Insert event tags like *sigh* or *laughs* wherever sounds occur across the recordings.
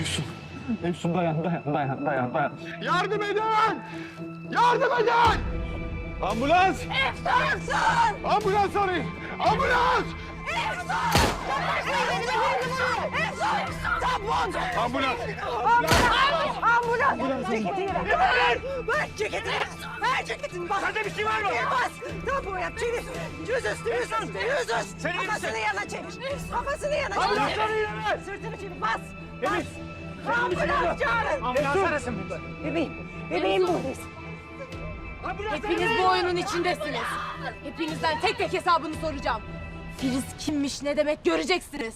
Efsun. Efsun dayan dayan dayan dayan dayan. Yardım edin! Yardım edin! Ambulans! Efsun! Ambulans arayın! Ambulans! Tampon! Ambulans! Ambulans! Ambulans! Ceketini ver. Ver! Ver ceketini! Ver ceketini bas! Sende bir şey var mı? Bas! Tampon yap çevir! Yüzüstü yüzüstü yüzüstü! Kafasını yana çevir! Kafasını yana çevir! Ambulans arayın! Sırtını çevir bas! Emin! Bas! Ambulans çağırın! Ambulans arasın burada. Bebeğim! Bebeğim buradayız! Hepiniz bu oyunun içindesiniz. Hepinizden tek tek hesabını soracağım. Filiz kimmiş ne demek göreceksiniz.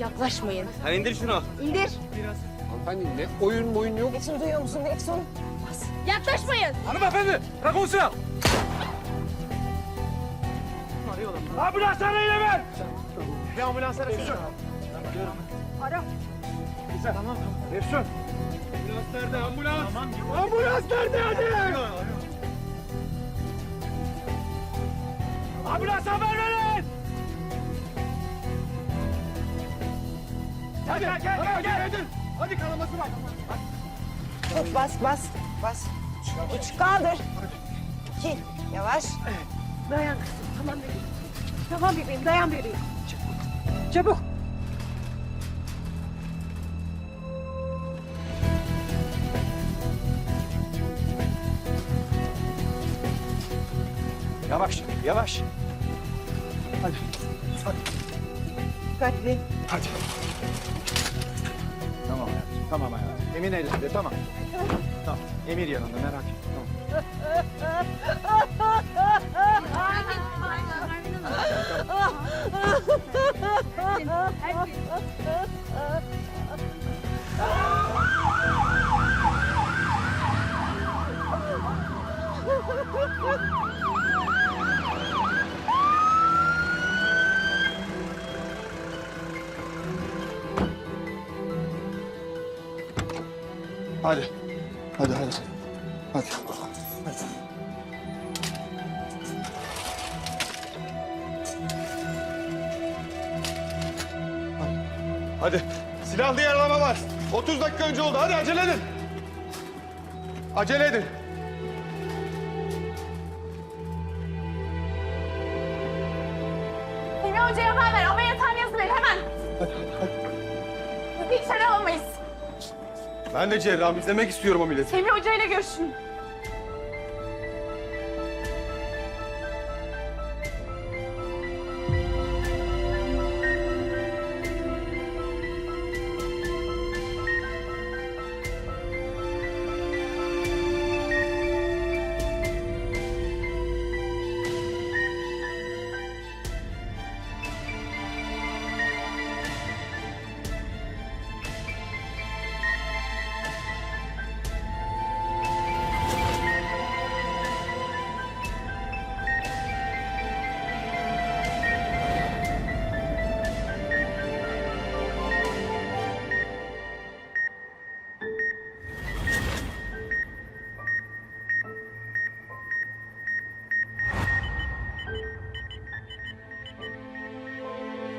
Yaklaşmayın. Ha indir şunu. İndir. Hanımefendi ne oyun boyun yok. Efsun duyuyor musun? Bas! Yaklaşmayın. Hanımefendi bırakın silah. Ambulans arayın hemen! Bir ambulans arasın. Ara! Güzel. Tamam. Efsun. Ambulans nerede? Ambulans. Ambulans nerede hadi? Ambulans haber verin. Hadi gel gel gel. gel. Hadi kanaması var. Tut bas bas bas. Üç kaldır. İki. Yavaş. Dayan kızım. Tamam bebeğim. Tamam bebeğim dayan bebeğim. Çabuk. Çabuk. Yavaş. Hadi. Hadi. Dikkatli. Hadi. Tamam hayatım. Tamam hayatım. Emin elinde tamam. Tamam. Emir yanında merak etme. Tamam. *laughs* Hadi. Hadi hadi. Hadi. Hadi. Hadi. Silahlı yaralama var. 30 dakika önce oldu. Hadi acele edin. Acele edin. Seni hocaya haber ver. Ameliyathaneye yazıver hemen. Hadi hadi. hadi. İçeri alamayız. Ben de cerrahım. izlemek istiyorum milleti. Emre Hoca ile görüşün.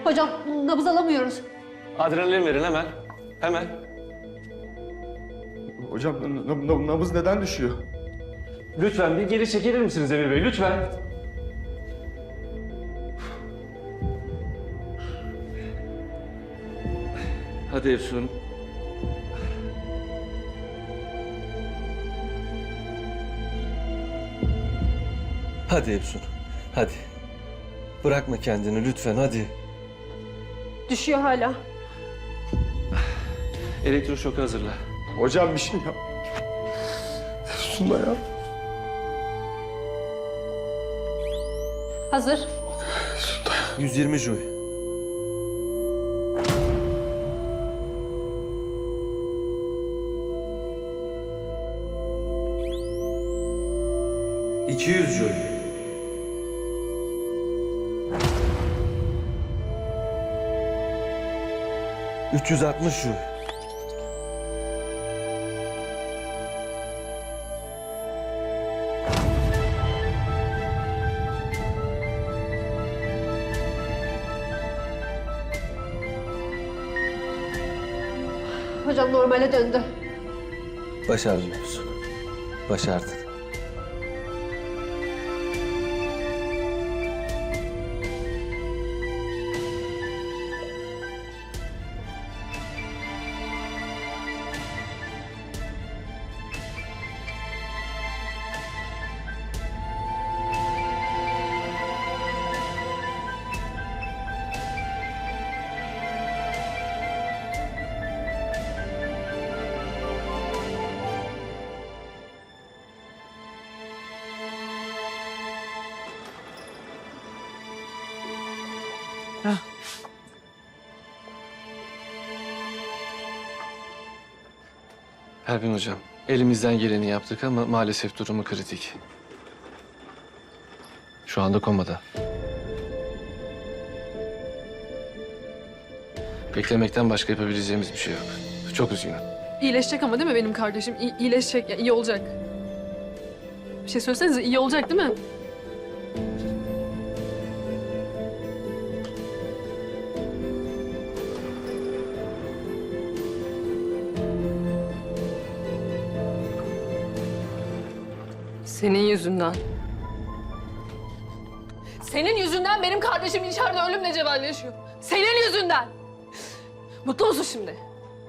Hocam nabız alamıyoruz. Adrenalin verin hemen. Hemen. Hocam nabız neden düşüyor? Lütfen bir geri çekilir misiniz Emir Bey? Lütfen. Hadi Efsun. Hadi Efsun. Hadi. Bırakma kendini lütfen hadi. Düşüyor hala. Elektroşok hazırla. Hocam bir şey yap. Sunma ya. Hazır. 120 joy. 360 şu. Hocam normale döndü. Başarıyoruz. Başardık. Pervin Hocam, elimizden geleni yaptık ama maalesef durumu kritik. Şu anda komada. Beklemekten başka yapabileceğimiz bir şey yok. Çok üzgünüm. İyileşecek ama değil mi benim kardeşim? İyi, iyileşecek, yani iyi olacak. Bir şey söylesenize iyi olacak değil mi? Senin yüzünden. Senin yüzünden benim kardeşim içeride ölümle cebelleşiyor. Senin yüzünden. Mutlu musun şimdi?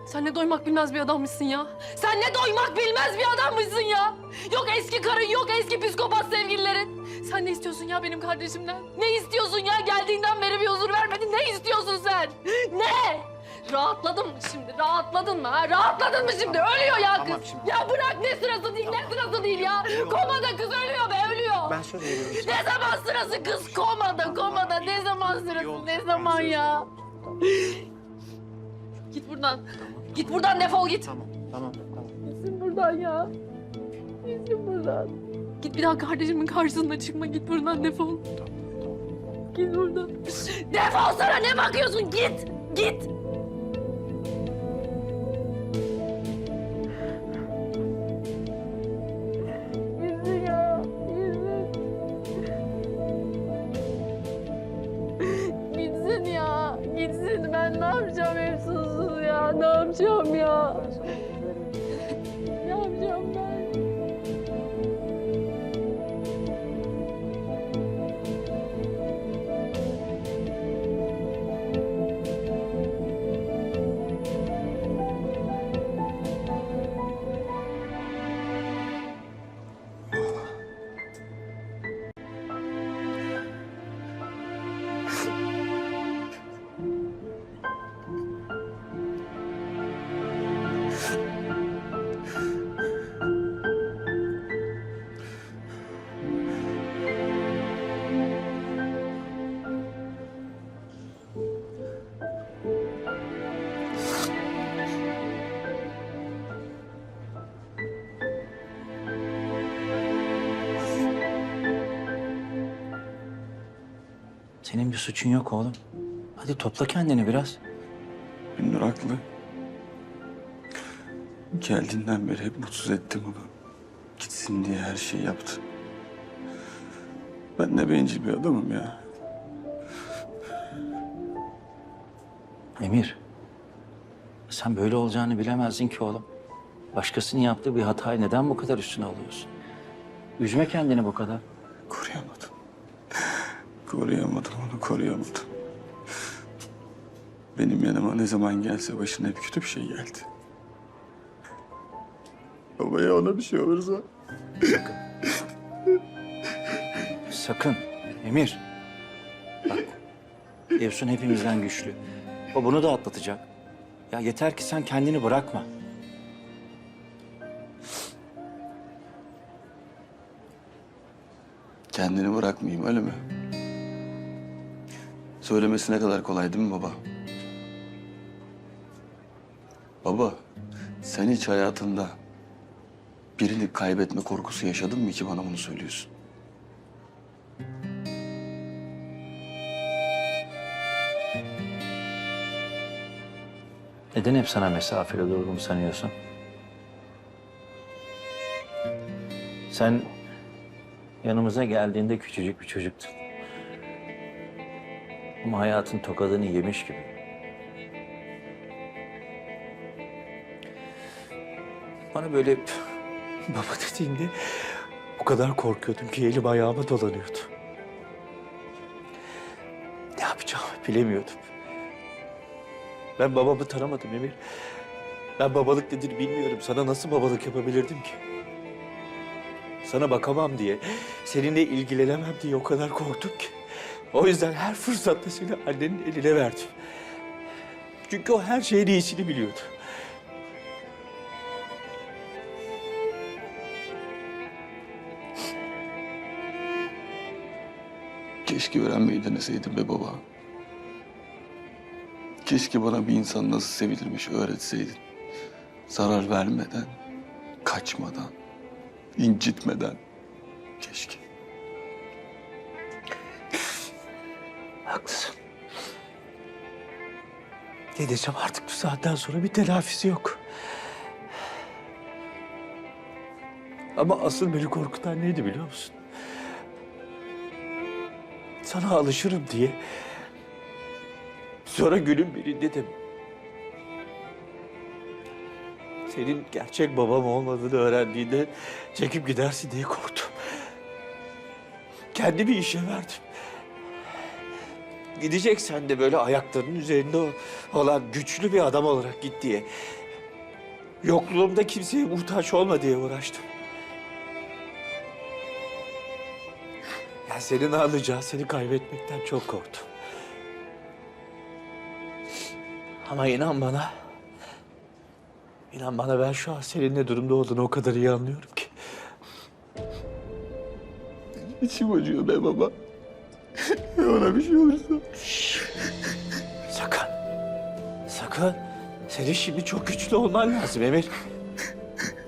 Sen ne doymak bilmez bir adammışsın ya. Sen ne doymak bilmez bir adammışsın ya. Yok eski karın, yok eski psikopat sevgililerin. Sen ne istiyorsun ya benim kardeşimden? Ne istiyorsun ya? Geldiğinden beri bir huzur vermedin. Ne istiyorsun sen? Ne? Rahatladın mı şimdi? Rahatladın mı ha? Rahatladın mı şimdi? Ölüyor ya kız. Tamam şimdi. Ya bırak ne sırası değil, ne sırası değil ya. Komada kız ölüyor be, ölüyor. Ben söz veriyorum. Ne zaman sırası kız komada komada ne zaman sırası ne zaman ya? Git buradan. Git buradan defol git. Tamam, tamam, tamam. Gitsin buradan ya. Gitsin buradan. Git bir daha kardeşimin karşısına çıkma git buradan defol. Git buradan. Defol sana ne bakıyorsun git. Git. Yapacağım hep susuz ya. Ne yapacağım ya? Senin bir suçun yok oğlum. Hadi topla kendini biraz. Gündür haklı. Geldiğinden beri hep mutsuz ettim onu. Gitsin diye her şeyi yaptı. Ben ne bencil bir adamım ya. Emir. Sen böyle olacağını bilemezdin ki oğlum. Başkasının yaptığı bir hatayı neden bu kadar üstüne alıyorsun? Üzme kendini bu kadar. Koruyamadım. Koruyamadım koruyamadım. Benim yanıma ne zaman gelse başına hep kötü bir şey geldi. Babaya ona bir şey olursa Sakın. Emir. Bak. Efsun hepimizden güçlü. O bunu da atlatacak. Ya yeter ki sen kendini bırakma. kendini bırakmayayım öyle mi? Söylemesi ne kadar kolay değil mi baba? Baba, sen hiç hayatında birini kaybetme korkusu yaşadın mı ki bana bunu söylüyorsun? Neden hep sana mesafeli durduğumu sanıyorsun? Sen yanımıza geldiğinde küçücük bir çocuktun. Ama hayatın tokadını yemiş gibi. bana böyle *laughs* baba dediğinde o kadar korkuyordum ki elim ayağıma dolanıyordu. Ne yapacağımı bilemiyordum. Ben babamı tanımadım Emir. Ben babalık nedir bilmiyorum. Sana nasıl babalık yapabilirdim ki? Sana bakamam diye, seninle ilgilenemem diye o kadar korktum ki. O yüzden her fırsatta seni annenin eline verdim. Çünkü o her şeyin iyisini biliyordu. Keşke öğrenmeyi deneseydim be baba. Keşke bana bir insan nasıl sevilirmiş öğretseydin. Zarar vermeden, kaçmadan, incitmeden. Keşke. Haklısın. Ne artık bu saatten sonra bir telafisi yok. Ama asıl beni korkutan neydi biliyor musun? Sana alışırım diye. Sonra günün birinde de... Senin gerçek babam olmadığını öğrendiğinde çekip gidersin diye korktum. Kendimi işe verdim. Gideceksen de böyle ayaklarının üzerinde olan güçlü bir adam olarak git diye. Yokluğumda kimseye muhtaç olma diye uğraştım. Ya senin alacağı seni kaybetmekten çok korktum. Ama inan bana, inan bana ben şu an senin ne durumda olduğunu o kadar iyi anlıyorum ki. İçim acıyor be baba. Ona bir şey olursa. Sakın. Sakın. Senin şimdi çok güçlü olman lazım Emir.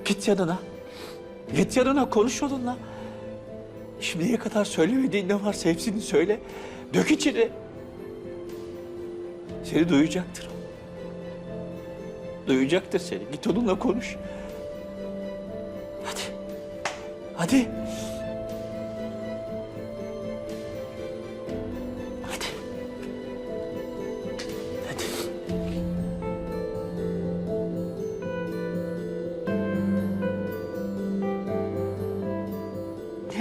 Git yanına. Git yanına konuş onunla. Şimdiye kadar söylemediğin ne varsa hepsini söyle. Dök içine. Seni duyacaktır. Duyacaktır seni. Git onunla konuş. Hadi. Hadi.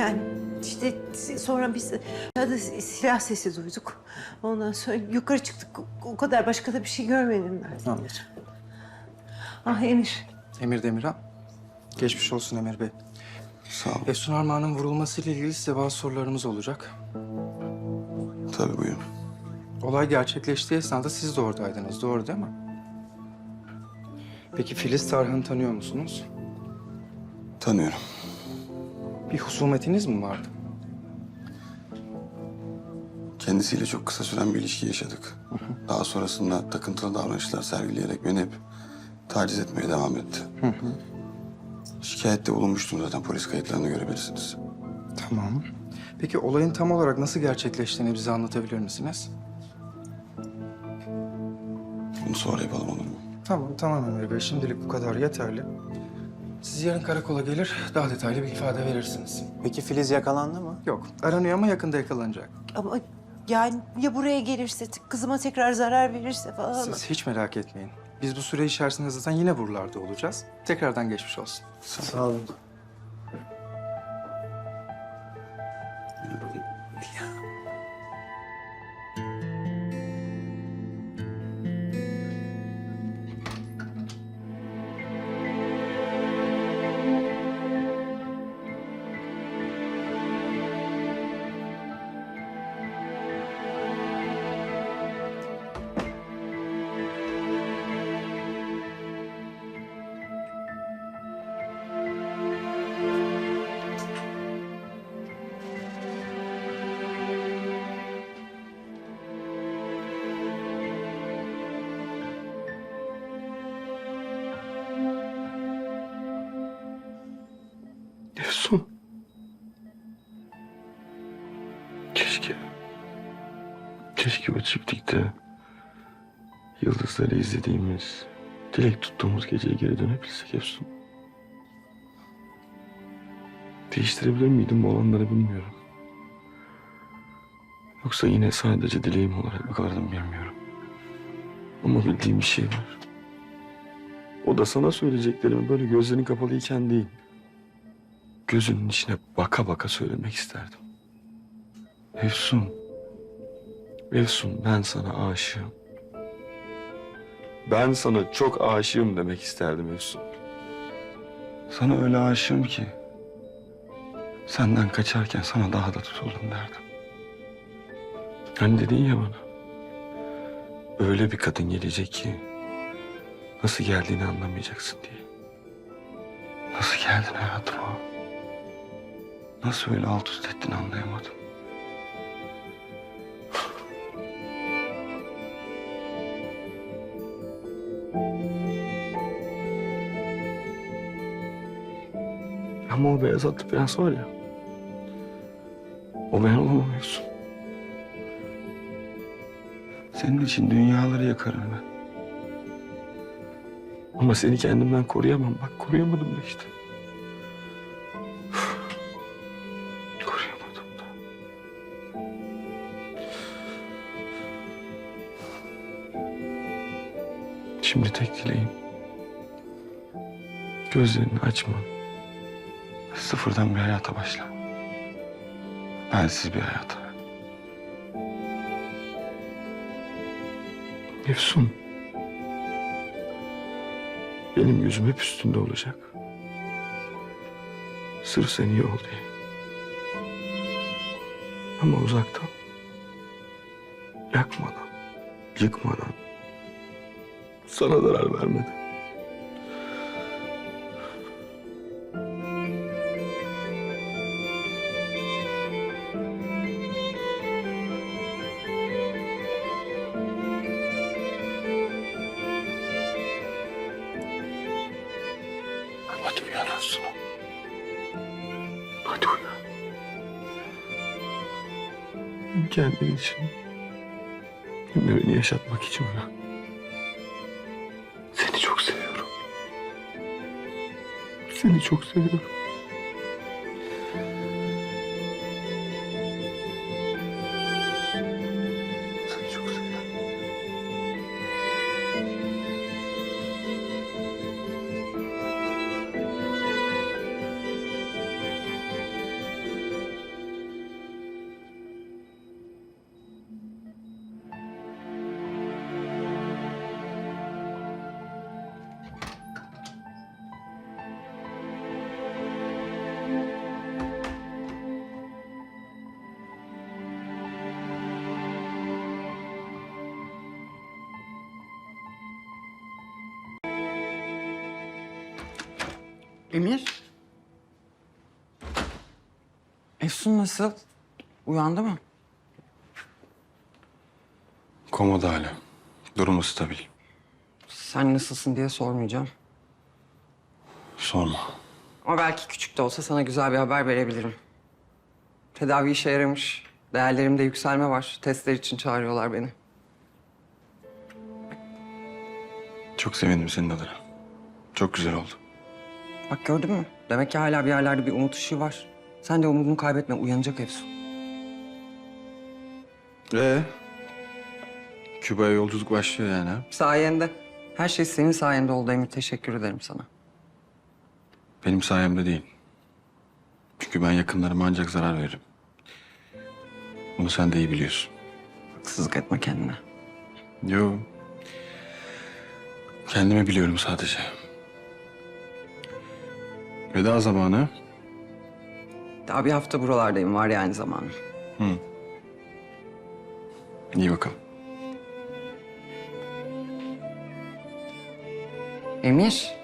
Yani işte sonra biz ya silah sesi duyduk. Ondan sonra yukarı çıktık. O kadar başka da bir şey görmedim ben. Anladım. Ah Emir. Emir Demirhan. Geçmiş olsun Emir Bey. Sağ ol. Efsun Armağan'ın vurulmasıyla ilgili size bazı sorularımız olacak. Tabii buyurun. Olay gerçekleştiği esnada siz de oradaydınız, doğru değil mi? Peki Filiz Tarhan'ı tanıyor musunuz? Tanıyorum. Bir husumetiniz mi vardı? Kendisiyle çok kısa süren bir ilişki yaşadık. Daha sonrasında takıntılı davranışlar sergileyerek beni hep taciz etmeye devam etti. Şikayette bulunmuştum zaten polis kayıtlarını görebilirsiniz. Tamam. Peki olayın tam olarak nasıl gerçekleştiğini bize anlatabilir misiniz? Bunu sonra yapalım olur mu? Tamam, tamam Emir Bey. Şimdilik bu kadar yeterli. Siz yarın karakola gelir, daha detaylı bir ifade verirsiniz. Peki Filiz yakalandı mı? Yok, aranıyor ama yakında yakalanacak. Ama yani ya buraya gelirse, kızıma tekrar zarar verirse falan. Siz hiç merak etmeyin. Biz bu süre içerisinde zaten yine buralarda olacağız. Tekrardan geçmiş olsun. Sağ olun. Keşke o çiftlikte yıldızları izlediğimiz, dilek tuttuğumuz geceye geri dönebilsek Efsun. Değiştirebilir miydim bu olanları bilmiyorum. Yoksa yine sadece dileğim olarak mı kalırdım bilmiyorum. Ama bildiğim bir şey var. O da sana söyleyeceklerimi böyle gözlerin kapalıyken değil. Gözünün içine baka baka söylemek isterdim. Efsun. Efsun ben sana aşığım. Ben sana çok aşığım demek isterdim Efsun. Sana öyle aşığım ki. Senden kaçarken sana daha da tutuldum derdim. Hani dedin ya bana. Öyle bir kadın gelecek ki nasıl geldiğini anlamayacaksın diye. Nasıl geldin hayatıma? Nasıl öyle alt üst ettin anlayamadım. Ama o beyaz atlı prens var ya. O ben olamam. Senin için dünyaları yakarım ben. Ama seni kendimden koruyamam. Bak koruyamadım da işte. *sighs* koruyamadım da. Şimdi tek dileğim. Gözlerini açma. Sıfırdan bir hayata başla. Bensiz bir hayata. Efsun. Benim yüzüm hep üstünde olacak. Sırf sen iyi ol diye. Ama uzaktan. Yakmadan, yıkmadan. Sana zarar vermeden. Kendin için hem de beni yaşatmak için uyan. Seni çok seviyorum. Seni çok seviyorum. Emir? Efsun nasıl? Uyandı mı? Komada hala. Durumu stabil. Sen nasılsın diye sormayacağım. Sorma. Ama belki küçük de olsa sana güzel bir haber verebilirim. Tedavi işe yaramış. Değerlerimde yükselme var. Testler için çağırıyorlar beni. Çok sevindim senin adına. Çok güzel oldu. Bak gördün mü? Demek ki hala bir yerlerde bir umut ışığı var. Sen de umudunu kaybetme. Uyanacak Efsun. Ee? Küba'ya yolculuk başlıyor yani ha? Sayende. Her şey senin sayende oldu Emir. Teşekkür ederim sana. Benim sayemde değil. Çünkü ben yakınlarıma ancak zarar veririm. Bunu sen de iyi biliyorsun. Haksızlık etme kendine. Yo. Kendimi biliyorum sadece. Veda zamanı. Daha bir hafta buralardayım. Var yani zamanı. İyi bakalım. Emir.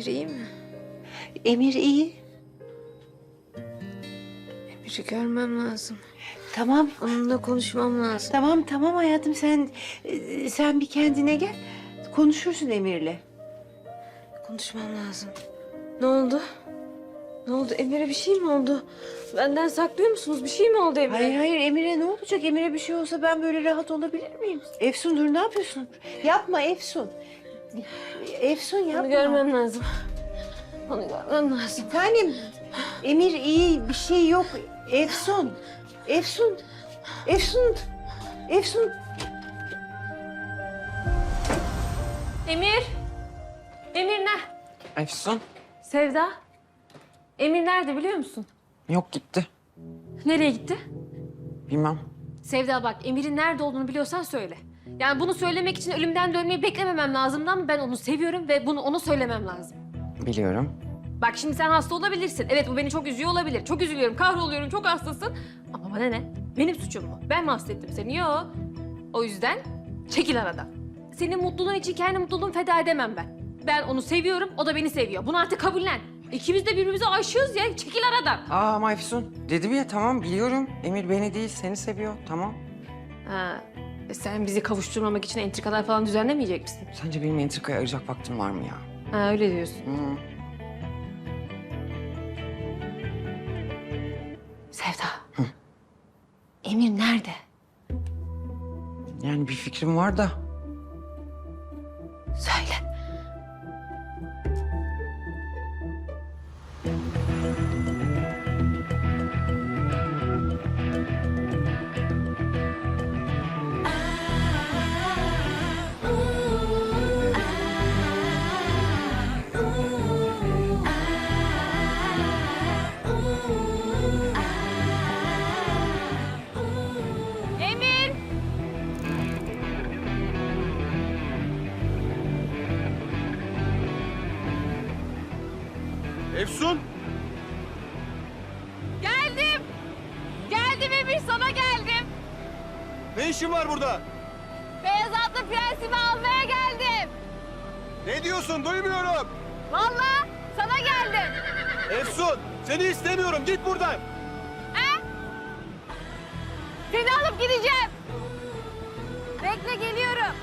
Emir iyi mi? Emir iyi. Emir'i görmem lazım. Tamam. Onunla konuşmam lazım. Tamam tamam hayatım sen sen bir kendine gel. Konuşursun Emir'le. Konuşmam lazım. Ne oldu? Ne oldu? Emir'e bir şey mi oldu? Benden saklıyor musunuz? Bir şey mi oldu Emir'e? Hayır hayır Emir'e ne olacak? Emir'e bir şey olsa ben böyle rahat olabilir miyim? Efsun dur ne yapıyorsun? Yapma Efsun. Efsun yapma. Onu görmem lazım. Onu görmem lazım. Bir tanem Emir iyi bir şey yok. Efsun. Efsun. Efsun. Efsun. Emir! Emir ne? Efsun. Sevda. Emir nerede biliyor musun? Yok gitti. Nereye gitti? Bilmem. Sevda bak Emir'in nerede olduğunu biliyorsan söyle. Yani bunu söylemek için ölümden dönmeyi beklememem lazımdı ama ben onu seviyorum ve bunu ona söylemem lazım. Biliyorum. Bak şimdi sen hasta olabilirsin. Evet bu beni çok üzüyor olabilir. Çok üzülüyorum, kahroluyorum, çok hastasın. Ama bana ne? Benim suçum mu? Ben mi hasta ettim seni? Yok. O yüzden çekil aradan. Senin mutluluğun için kendi mutluluğumu feda edemem ben. Ben onu seviyorum, o da beni seviyor. Bunu artık kabullen. İkimiz de birbirimize aşığız ya. Çekil aradan. Aa ama Efsun dedim ya tamam biliyorum. Emir beni değil seni seviyor tamam. Ha, e sen bizi kavuşturmamak için entrikalar falan düzenlemeyecek misin? Sence benim entrikaya ayıracak vaktim var mı ya? Ha öyle diyorsun. Hı. Sevda. Emir nerede? Yani bir fikrim var da. Söyle. İşin var burada? Beyaz atlı prensimi almaya geldim. Ne diyorsun? Duymuyorum. Vallahi sana geldim. Efsun! Seni istemiyorum. Git buradan. Seni alıp gideceğim. Bekle geliyorum.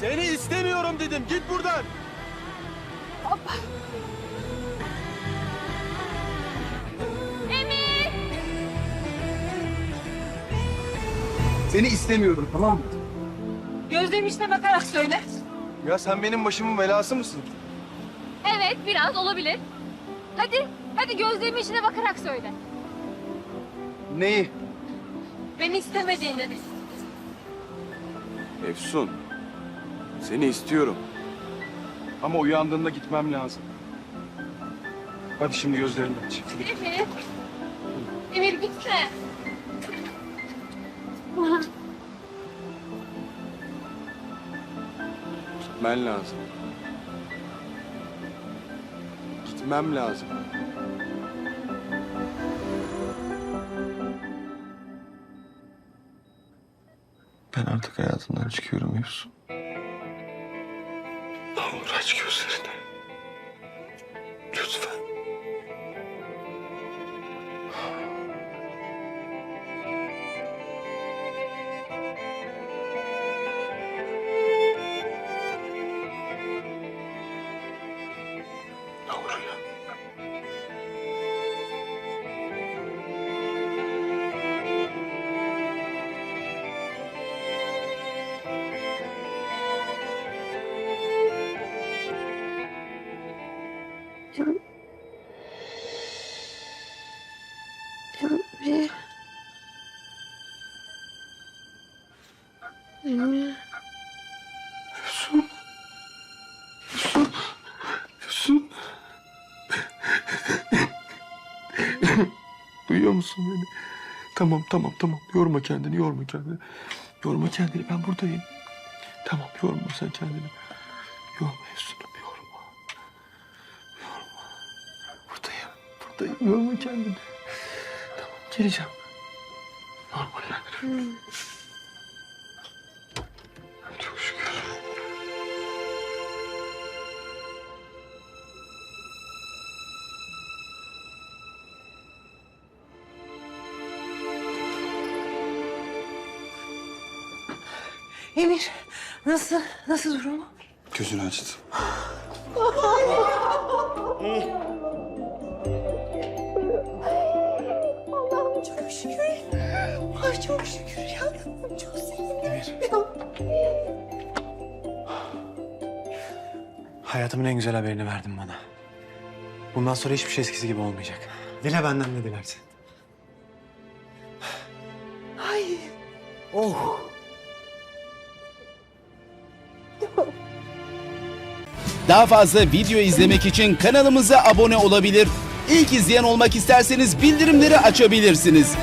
Seni istemiyorum dedim. Git buradan. Emir! Seni istemiyorum tamam mı? Gözlerim içine bakarak söyle. Ya sen benim başımın belası mısın? Evet, biraz olabilir. Hadi, hadi gözlerimin içine bakarak söyle. Neyi? Beni istemediğini. Efsun. Seni istiyorum. Ama uyandığında gitmem lazım. Hadi şimdi gözlerini aç. Emir! Emir gitme. Gitmen lazım. Gitmem lazım. Ben artık hayatından çıkıyorum Efsun. Emir. Emir. Efsun. Efsun. Efsun. *laughs* Duyuyor musun beni? Tamam tamam tamam. Yorma kendini yorma kendini. Yorma kendini ben buradayım. Tamam yorma sen kendini. Yorma Efsun'um Yorma. Kendini. Tamam geleceğim. Normalledir. Çok şükür. Emir nasıl? Nasıl durumu? Gözünü açtı. *laughs* çok şükür ya. Çok sevindim. Hayatımın en güzel haberini verdin bana. Bundan sonra hiçbir şey eskisi gibi olmayacak. Dile benden ne dilersen. Ay. Oh. Daha fazla video izlemek için kanalımıza abone olabilir. İlk izleyen olmak isterseniz bildirimleri açabilirsiniz.